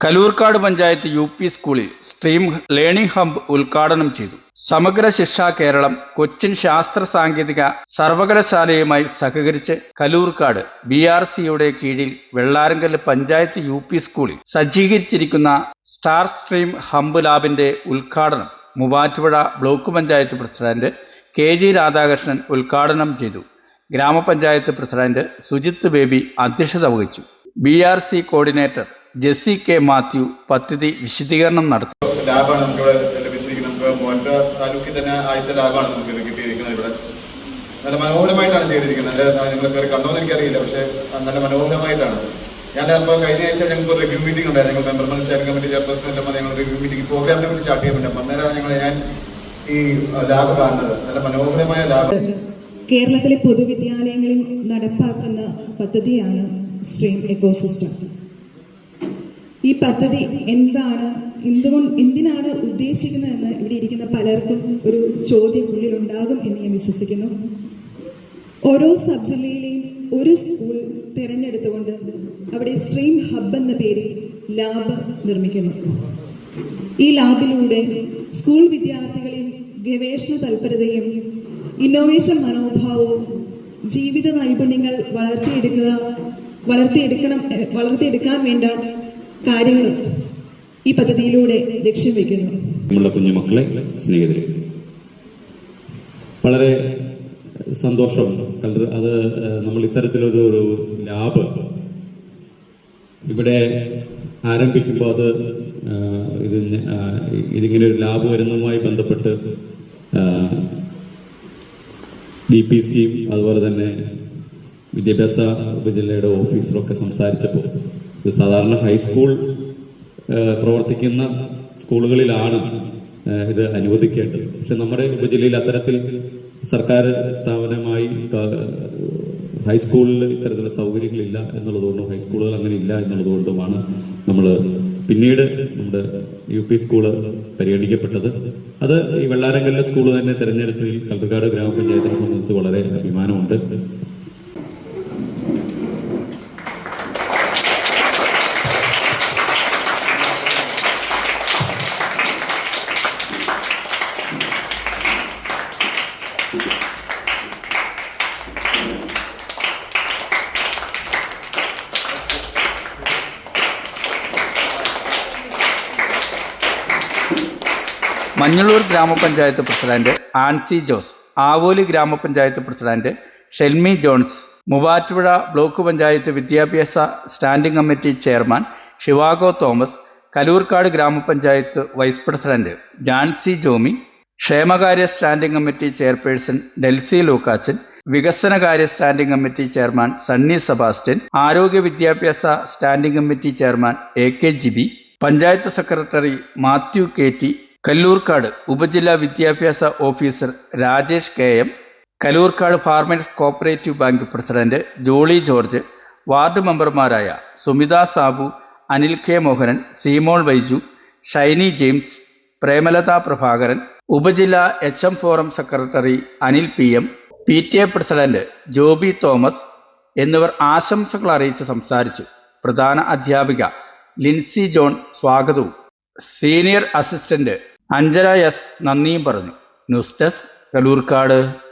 Kaloorkad panchayat U P സ്കൂളിൽ stream learning hub ഉദ്ഘാടനം ചെയ്തു. സമഗ്ര ശിക്ഷാ കേരളം കൊച്ചിൻ ശാസ്ത്ര സാങ്കേതിക സർവകലാശാലയുമായി സഹകരിച്ച് കലൂർക്കാട് ബി ആർ സിയുടെ കീഴിൽ വെള്ളാരങ്കൽ പഞ്ചായത്ത് യു പി സ്കൂളിൽ സജ്ജീകരിച്ചിരിക്കുന്ന സ്റ്റാർ സ്ട്രീം ഹമ്പ് ലാബിന്റെ ഉദ്ഘാടനം Muvattupuzha block panchayat president K G Radhakrishnan ഉദ്ഘാടനം ചെയ്തു. ഗ്രാമപഞ്ചായത്ത് പ്രസിഡന്റ് സുജിത്ത് ബേബി അധ്യക്ഷത വഹിച്ചു. B R C coordinator Jessy K Mathew പദ്ധതി വിശദീകരണം നടത്തി. ലാബാണ് നമുക്കിവിടെ ലഭിച്ചിരിക്കുന്നത്. നമുക്ക് മോൻപ താലൂക്കിൽ തന്നെ ആദ്യത്തെ ലാബാണ് നമുക്ക് ഇത് കിട്ടിയിരിക്കുന്നത് ഇവിടെ. നല്ല മനോഹരമായിട്ടാണ് ചെയ്തിരിക്കുന്നത്. നല്ല നിങ്ങൾ കയറി കണ്ടോന്ന് എനിക്കറിയില്ല പക്ഷേ നല്ല മനോഹരമായിട്ടാണ്. ഞാൻ അപ്പോൾ കഴിഞ്ഞ ആഴ്ച ഞങ്ങൾക്ക് ഒരു റിവ്യൂ മീറ്റിംഗ് ഉണ്ടായിരുന്നു. ഞങ്ങൾ മെമ്പർമാർ സ്റ്റേറ്റ് കമ്മിറ്റി ചെയർപേഴ്സൺ എല്ലാം ഞങ്ങൾ റിവ്യൂ മീറ്റിംഗ് പ്രോഗ്രാമിനെ പറ്റി ചാർട്ട് ചെയ്യുന്നുണ്ട്. അന്നേരം ഞങ്ങൾ ഞാൻ ഈ ലാബ് കാണുന്നത്. നല്ല മനോഹരമായ ലാബ്. കേരളത്തിലെ പൊതുവിദ്യാലയങ്ങളിൽ നടപ്പാക്കുന്ന പദ്ധതിയാണ് സ്ട്രീം എക്കോസിസ്റ്റം. ഈ പദ്ധതി എന്താണ്? എന്തുകൊണ്ട് എന്തിനാണ് ഉദ്ദേശിക്കുന്നതെന്ന് ഇവിടെ ഇരിക്കുന്ന പലർക്കും ഒരു ചോദ്യം ഉള്ളിലുണ്ടാകും എന്ന് ഞാൻ വിശ്വസിക്കുന്നു. ഓരോ സബ് ജില്ലയിലെയും ഒരു സ്കൂൾ തിരഞ്ഞെടുത്തുകൊണ്ട് അവിടെ സ്ട്രീം ഹബ് എന്ന പേരിൽ ലാബ് നിർമ്മിക്കുന്നു. ഈ ലാബിലൂടെ സ്കൂൾ വിദ്യാർത്ഥികളിൽ ഗവേഷണ തൽപരതയും ഇന്നോവേഷൻ മനോഭാവവും ജീവിത നൈപുണ്യങ്ങൾ വളർത്തിയെടുക്കുക വളർത്തിയെടുക്കണം വളർത്തിയെടുക്കാൻ വേണ്ട കാര്യങ്ങളും ഈ പദ്ധതിയിലൂടെ ലക്ഷ്യം വയ്ക്കുന്നു. നമ്മുടെ കുഞ്ഞുമക്കളെ സ്നേഹിതരെ. വളരെ സന്തോഷം. കണ്ടത് അത് നമ്മൾ ഇത്തരത്തിലൊരു ഒരു ലാബ് ഇവിടെ ആരംഭിക്കുമ്പോൾ അത് ഇത് ഇതിങ്ങനെ ഒരു ലാബ് വരുന്നതുമായി ബന്ധപ്പെട്ട് ബി പി സിയും അതുപോലെ തന്നെ വിദ്യാഭ്യാസ ഉപജില്ലയുടെ ഓഫീസറൊക്കെ സംസാരിച്ചപ്പോൾ ഇത് സാധാരണ ഹൈസ്കൂൾ പ്രവർത്തിക്കുന്ന സ്കൂളുകളിലാണ് ഇത് അനുവദിക്കേണ്ടത്. പക്ഷെ നമ്മുടെ ഉപജില്ലയിൽ അത്തരത്തിൽ സർക്കാർ സ്ഥാപനമായി ഹൈസ്കൂളിൽ ഇത്തരത്തിലുള്ള സൗകര്യങ്ങളില്ല എന്നുള്ളതുകൊണ്ടും ഹൈസ്കൂളുകൾ അങ്ങനെ ഇല്ല എന്നുള്ളതുകൊണ്ടുമാണ് നമ്മൾ പിന്നീട് നമ്മുടെ യു പി സ്കൂൾ പരിഗണിക്കപ്പെട്ടത്. അത് ഈ വെള്ളാരങ്കലിലെ സ്കൂൾ തന്നെ തിരഞ്ഞെടുത്തതിൽ കൽപ്പക്കാട് ഗ്രാമപഞ്ചായത്തിനെ സംബന്ധിച്ച് വളരെ അഭിമാനമുണ്ട്. മഞ്ഞളൂർ ഗ്രാമപഞ്ചായത്ത് പ്രസിഡന്റ് ആൻസി ജോസ് ആവോലി ഗ്രാമപഞ്ചായത്ത് പ്രസിഡന്റ് ഷെൽമി ജോൺസ് മുവാറ്റുപുഴ ബ്ലോക്ക് പഞ്ചായത്ത് വിദ്യാഭ്യാസ standing committee chairman Zhivago Thomas Kalloorkad ഗ്രാമപഞ്ചായത്ത് വൈസ് പ്രസിഡന്റ് ജാൻസി ജോമി ക്ഷേമകാര്യ standing committee chairperson Delsy Lukachan വികസനകാര്യ standing committee chairman Sunny Sebastian ആരോഗ്യ വിദ്യാഭ്യാസ standing committee chairman A K Jibi panchayat secretary Mathew K T Kalloorkad ഉപജില്ലാ വിദ്യാഭ്യാസ officer Rajesh K M Kalloorkad farmers cooperative bank president Jolly George ward മെമ്പർമാരായ Sumitha Sabu Anil K Mohanan Seemol Vyju Shiny James Premalatha Prabhakaran ഉപജില്ലാ H M forum secretary Anil P M P T A president Joby Thomas എന്നിവർ ആശംസകൾ അറിയിച്ച് സംസാരിച്ചു. പ്രധാന അധ്യാപിക ലിൻസി ജോൺ സ്വാഗതവും. സീനിയർ അസിസ്റ്റന്റ് അഞ്ജന എസ് നന്ദിയും പറഞ്ഞു. News desk Kalloorkad.